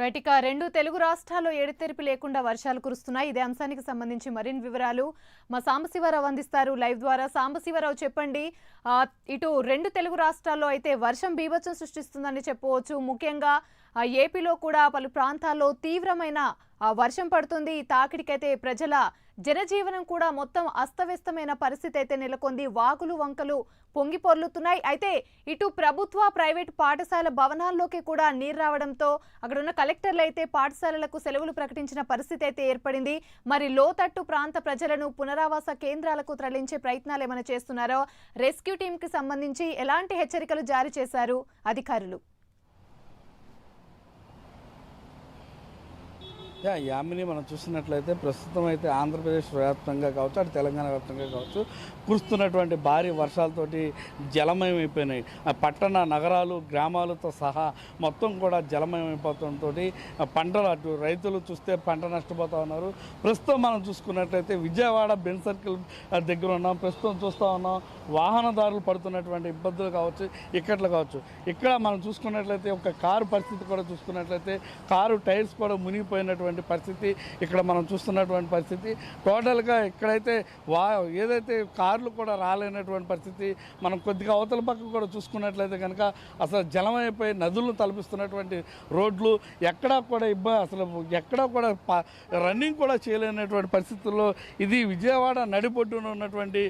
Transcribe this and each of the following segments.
Right ఇక రెండు తెలుగు రాష్ట్రాల్లో ఎడతెరిపి లేకుండా వర్షాలు కురుస్తున్నాయి. ఇదే అంశానికి సంబంధించి మరిన్ని వివరాలు మా సాంబశివరావు అందిస్తారు. లైవ్ ద్వారా సాంబశివరావు చెప్పండి. ఇటు రెండు తెలుగు రాష్ట్రాల్లో అయితే వర్షం బీభత్సం సృష్టిస్తుందని చెప్పవచ్చు. ముఖ్యంగా ఏపీలో కూడా పలు ప్రాంతాల్లో తీవ్రమైన వర్షం పడుతుంది. ఈ తాకిడికైతే ప్రజల జనజీవనం కూడా మొత్తం అస్తవ్యస్తమైన పరిస్థితి అయితే నెలకొంది. వాగులు వంకలు పొంగి పొర్లుతున్నాయి. అయితే ఇటు ప్రభుత్వ ప్రైవేట్ పాఠశాల భవనాల్లోకి కూడా నీరు రావడంతో అక్కడ ఉన్న కలెక్టర్లు అయితే పాఠశాలలకు సెలవులు ప్రకటించిన పరిస్థితి అయితే ఏర్పడింది. మరి లోతట్టు ప్రాంత ప్రజలను పునరావాస కేంద్రాలకు తరలించే ప్రయత్నాలు ఏమైనా చేస్తున్నారో రెస్క్యూ టీంకి సంబంధించి ఎలాంటి హెచ్చరికలు జారీ చేశారు అధికారులు? యా యామిని మనం చూసినట్లయితే ప్రస్తుతం అయితే ఆంధ్రప్రదేశ్ వ్యాప్తంగా కావచ్చు అటు తెలంగాణ వ్యాప్తంగా కావచ్చు కురుస్తున్నటువంటి భారీ వర్షాలతోటి జలమయం అయిపోయినాయి. పట్టణ నగరాలు గ్రామాలతో సహా మొత్తం కూడా జలమయం పంటలు అటు రైతులు చూస్తే పంట నష్టపోతూ ఉన్నారు. ప్రస్తుతం మనం చూసుకున్నట్లయితే విజయవాడ బెన్ సర్కిల్ దగ్గర ఉన్నాం. ప్రస్తుతం చూస్తూ ఉన్నాం. వాహనదారులు పడుతున్నటువంటి ఇబ్బందులు కావచ్చు ఇక్కట్లు కావచ్చు. ఇక్కడ మనం చూసుకున్నట్లయితే ఒక కారు పరిస్థితి కూడా చూసుకున్నట్లయితే కారు టైర్స్ కూడా మునిగిపోయినటువంటి పరిస్థితి ఇక్కడ మనం చూస్తున్నటువంటి పరిస్థితి. టోటల్గా ఇక్కడైతే వా ఏదైతే కార్లు కూడా రాలేనటువంటి పరిస్థితి మనం కొద్దిగా అవతల పక్క కూడా చూసుకున్నట్లయితే కనుక అసలు జలమైపోయి నదులను తలపిస్తున్నటువంటి రోడ్లు ఎక్కడా కూడా ఇబ్బంది అసలు ఎక్కడా కూడా ప- రన్నింగ్ కూడా చేయలేనటువంటి పరిస్థితుల్లో ఇది విజయవాడ నడిపొడ్డున ఉన్నటువంటి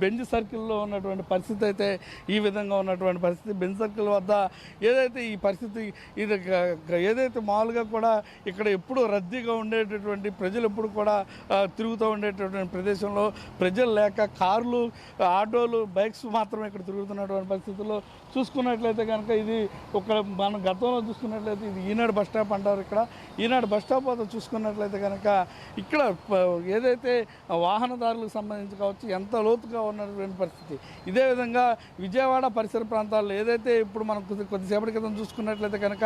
బెంజ్ సర్కిల్లో ఉన్నటువంటి పరిస్థితి అయితే ఈ విధంగా ఉన్నటువంటి పరిస్థితి. బెన్ సర్కిల్ వద్ద ఏదైతే ఈ పరిస్థితి ఇది ఏదైతే మామూలుగా కూడా ఇక్కడ ఎప్పుడు రద్దీగా ఉండేటటువంటి ప్రజలు ఎప్పుడు కూడా తిరుగుతూ ఉండేటటువంటి ప్రదేశంలో ప్రజలు లేక కార్లు ఆటోలు బైక్స్ మాత్రమే ఇక్కడ తిరుగుతున్నటువంటి పరిస్థితుల్లో చూసుకున్నట్లయితే కనుక ఇది ఒక మనం గతంలో చూసుకున్నట్లయితే ఇది ఈనాడు బస్ స్టాప్ అంటారు ఇక్కడ. ఈనాడు బస్ స్టాప్ వద్ద చూసుకున్నట్లయితే కనుక ఇక్కడ ఏదైతే వాహనదారులకు సంబంధించి కావచ్చు ఎంత లోతుగా ఉన్నటువంటి పరిస్థితి ఇదే విధంగా విజయవాడ పరిసర ప్రాంతాల్లో ఏదైతే ఇప్పుడు మనం కొద్ది కొద్దిసేపటి క్రితం చూసుకున్నట్లయితే కనుక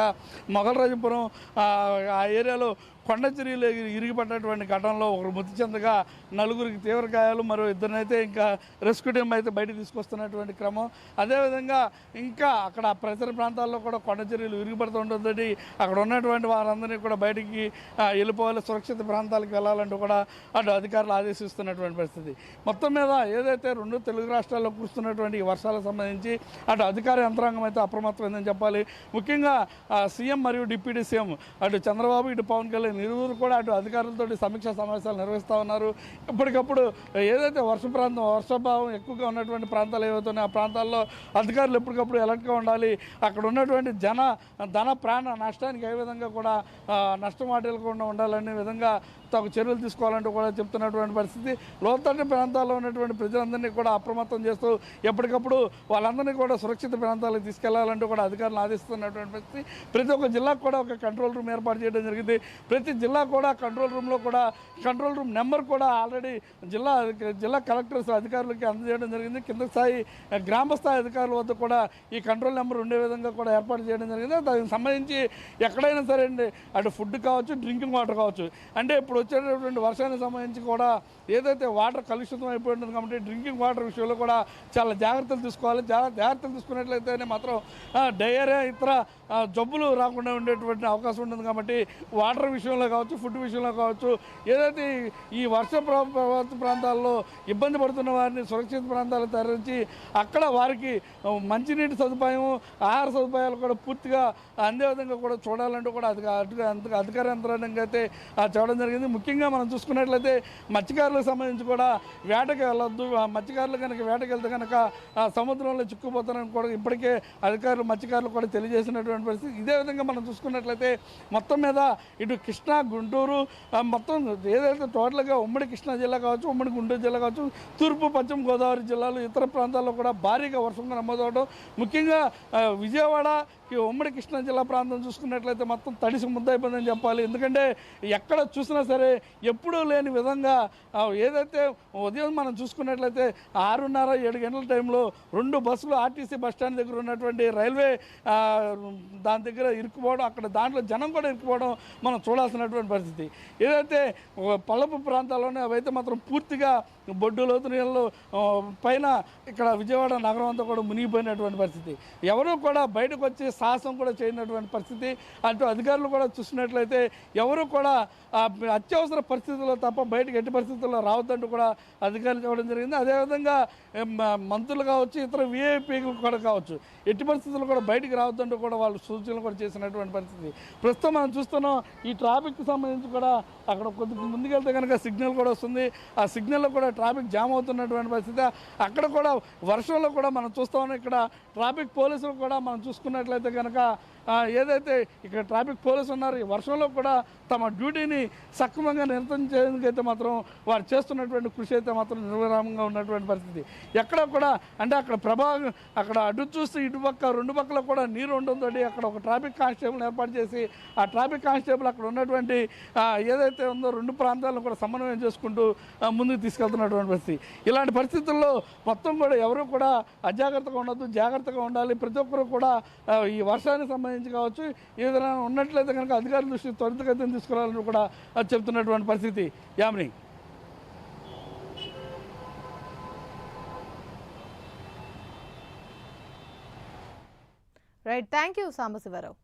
మొగలరాజపురం ఆ ఏరియాలో కొండ ఇరిగిపడ్డటువంటి ఘటనలో ఒకరు మృతి చెందగా నలుగురికి తీవ్ర గాయాలు మరో ఇద్దరినైతే ఇంకా రెస్క్యూ టీం అయితే బయట తీసుకొస్తున్నటువంటి క్రమం. అదేవిధంగా ఇంకా అక్కడ ఆ ప్రాంతాల్లో కూడా కొండ చర్యలు విరిగిపడుతుంటుంది అక్కడ ఉన్నటువంటి వారందరినీ కూడా బయటికి వెళ్ళిపోవాలి సురక్షిత ప్రాంతాలకు వెళ్ళాలంటూ కూడా అటు అధికారులు ఆదేశిస్తున్నటువంటి పరిస్థితి. మొత్తం మీద ఏదైతే రెండు తెలుగు రాష్ట్రాల్లో కురుస్తున్నటువంటి వర్షాలకు సంబంధించి అటు అధికార యంత్రాంగం అయితే అప్రమత్తమైందని చెప్పాలి. ముఖ్యంగా సీఎం మరియు డిప్యూటీ సీఎం అటు చంద్రబాబు ఇటు పవన్ కళ్యాణ్ ఇరువురు కూడా అటు అధికారులతో సమీక్షా సమావేశాలు నిర్వహిస్తూ ఉన్నారు. ఎప్పటికప్పుడు ఏదైతే వర్ష ప్రాంతం వర్షభావం ఎక్కువగా ఉన్నటువంటి ప్రాంతాలు ఏవైతున్నాయో ఆ ప్రాంతాల్లో అధికారులు ఎప్పటికప్పుడు అలర్ట్గా ఉండాలి. అక్కడ ఉన్నటువంటి జన ధన ప్రాణ నష్టానికి ఏ విధంగా కూడా నష్టం వాటిల్లకుండా ఉండాలనే విధంగా తగు చర్యలు తీసుకోవాలంటూ కూడా చెప్తున్నటువంటి పరిస్థితి. లోతట్టు ప్రాంతాల్లో ఉన్నటువంటి ప్రజలందరినీ కూడా అప్రమత్తం చేస్తూ ఎప్పటికప్పుడు వాళ్ళందరినీ కూడా సురక్షిత ప్రాంతాలకు తీసుకెళ్ళాలంటూ కూడా అధికారులు ఆదేశిస్తున్నటువంటి పరిస్థితి. ప్రతి ఒక్క జిల్లాకు కూడా ఒక కంట్రోల్ రూమ్ ఏర్పాటు చేయడం జరిగింది. ప్రతి జిల్లా కూడా కంట్రోల్ రూమ్లో కూడా కంట్రోల్ రూమ్ నెంబర్ కూడా ఆల్రెడీ జిల్లా జిల్లా కలెక్టర్స్ అధికారులకి అందజేయడం జరిగింది. కింద స్థాయి గ్రామ స్థాయి అధికారుల వద్ద కూడా ఈ కంట్రోల్ నెంబర్ ఉండే విధంగా కూడా ఏర్పాటు చేయడం జరిగింది. దానికి సంబంధించి ఎక్కడైనా సరే అండి అటు ఫుడ్ కావచ్చు డ్రింకింగ్ వాటర్ కావచ్చు. అంటే ఇప్పుడు వచ్చేటటువంటి వర్షానికి సంబంధించి కూడా ఏదైతే వాటర్ కలుషితం అయిపోయి ఉంటుంది కాబట్టి డ్రింకింగ్ వాటర్ విషయంలో కూడా చాలా జాగ్రత్తలు తీసుకోవాలి. చాలా జాగ్రత్తలు తీసుకున్నట్లయితేనే మాత్రం డయేరియా ఇతర జబ్బులు రాకుండా ఉండేటువంటి అవకాశం ఉంటుంది కాబట్టి వాటర్ విషయం విషయంలో కావచ్చు ఫుడ్ విషయంలో కావచ్చు ఏదైతే ఈ- వర్ష ప్రభావిత ప్రాంతాల్లో ఇబ్బంది పడుతున్న వారిని సురక్షిత ప్రాంతాలకు తరలించి అక్కడ వారికి మంచినీటి సదుపాయం ఆహార సదుపాయాలు కూడా పూర్తిగా అందే విధంగా కూడా చూడాలంటూ కూడా అధిక అధిక అధికార యంత్రాంగంగా అయితే చూడడం చెప్పడం జరిగింది. ముఖ్యంగా మనం చూసుకున్నట్లయితే మత్స్యకారులకు సంబంధించి కూడా వేటకి వెళ్ళొద్దు. మత్స్యకారులు కనుక వేటకి వెళ్తే కనుక సముద్రంలో చిక్కుపోతారని కూడా ఇప్పటికే అధికారులు మత్స్యకారులు కూడా తెలియజేసినటువంటి పరిస్థితి. ఇదే విధంగా మనం చూసుకున్నట్లయితే మొత్తం మీద ఇటు కృష్ణా గుంటూరు మొత్తం ఏదైతే టోటల్గా ఉమ్మడి కృష్ణా జిల్లా కావచ్చు ఉమ్మడి గుంటూరు జిల్లా కావచ్చు తూర్పు పశ్చిమ గోదావరి జిల్లాలు ఇతర ప్రాంతాల్లో కూడా భారీగా వర్షం నమోదవడం ముఖ్యంగా విజయవాడ ఈ ఉమ్మడి కృష్ణా జిల్లా ప్రాంతం చూసుకున్నట్లయితే మొత్తం తడిసి ముద్దయిపోయిందని చెప్పాలి. ఎందుకంటే ఎక్కడ చూసినా సరే ఎప్పుడూ లేని విధంగా ఏదైతే ఉదయం మనం చూసుకున్నట్లయితే ఆరున్నర ఏడు గంటల టైంలో రెండు బస్సులు ఆర్టీసీ బస్ స్టాండ్ దగ్గర ఉన్నటువంటి రైల్వే దాని దగ్గర ఇరుక్కుపోవడం అక్కడ దాంట్లో జనం కూడా ఇరుక్కుపోవడం మనం చూడాల్సినటువంటి పరిస్థితి. ఏదైతే ఓ పల్లపు ప్రాంతాల్లోనే అవైతే మాత్రం పూర్తిగా బొడ్డు లోతు నీళ్ళు పైన ఇక్కడ విజయవాడ నగరం అంతా కూడా మునిగిపోయినటువంటి పరిస్థితి. ఎవరు కూడా బయటకు వచ్చి సాహసం కూడా చేయనటువంటి పరిస్థితి. అటు అధికారులు కూడా చూసినట్లయితే ఎవరు కూడా అత్యవసర పరిస్థితుల్లో తప్ప బయటకు ఎట్టి పరిస్థితుల్లో రావద్దంటూ కూడా అధికారులు చెప్పడం జరిగింది. అదేవిధంగా మంత్రులు కావచ్చు ఇతర విఐపీలు కూడా కావచ్చు ఎట్టి పరిస్థితుల్లో కూడా బయటికి రావద్దంటూ కూడా వాళ్ళు సూచనలు కూడా చేసినటువంటి పరిస్థితి. ప్రస్తుతం మనం చూస్తున్నాం ఈ ట్రాఫిక్కి సంబంధించి కూడా అక్కడ కొద్ది ముందుకెళ్తే కనుక సిగ్నల్ కూడా వస్తుంది. ఆ సిగ్నల్లో కూడా ట్రాఫిక్ జామ్ అవుతున్నటువంటి పరిస్థితి. అక్కడ కూడా వర్షంలో కూడా మనం చూస్తా. ఉన్నాం ఇక్కడ ట్రాఫిక్ పోలీసులు కూడా మనం చూసుకున్నట్లయితే కనుక ఏదైతే ఇక్కడ ట్రాఫిక్ పోలీసులు ఉన్నారు ఈ వర్షంలో కూడా తమ డ్యూటీని సక్రమంగా నిర్వర్తించేందుకు చేయడానికైతే మాత్రం వారు చేస్తున్నటువంటి కృషి అయితే మాత్రం నిర్విరామంగా ఉన్నటువంటి పరిస్థితి. ఎక్కడ కూడా అంటే అక్కడ ప్రభావం అక్కడ అటు చూస్తే ఇటుపక్క రెండు పక్కల కూడా నీరు ఉండడంతో అక్కడ ఒక ట్రాఫిక్ కానిస్టేబుల్ ఏర్పాటు చేసి ఆ ట్రాఫిక్ కానిస్టేబుల్ అక్కడ ఉన్నటువంటి ఏదైతే ఉందో రెండు ప్రాంతాలను కూడా సమన్వయం చేసుకుంటూ ముందుకు తీసుకెళ్తున్నటువంటి పరిస్థితి. ఇలాంటి పరిస్థితుల్లో మొత్తం కూడా ఎవరు కూడా అజాగ్రత్తగా ఉండొద్దు జాగ్రత్తగా ఉండాలి. ప్రతి ఒక్కరు కూడా ఈ వర్షానికి సంబంధించి కావచ్చు ఏదైనా ఉన్నట్లయితే కనుక అధికారుల దృష్టి త్వరితగతిని తీసుకురావాలని కూడా చెప్తున్నటువంటి పరిస్థితి. Yamini right thank you Sambasivarao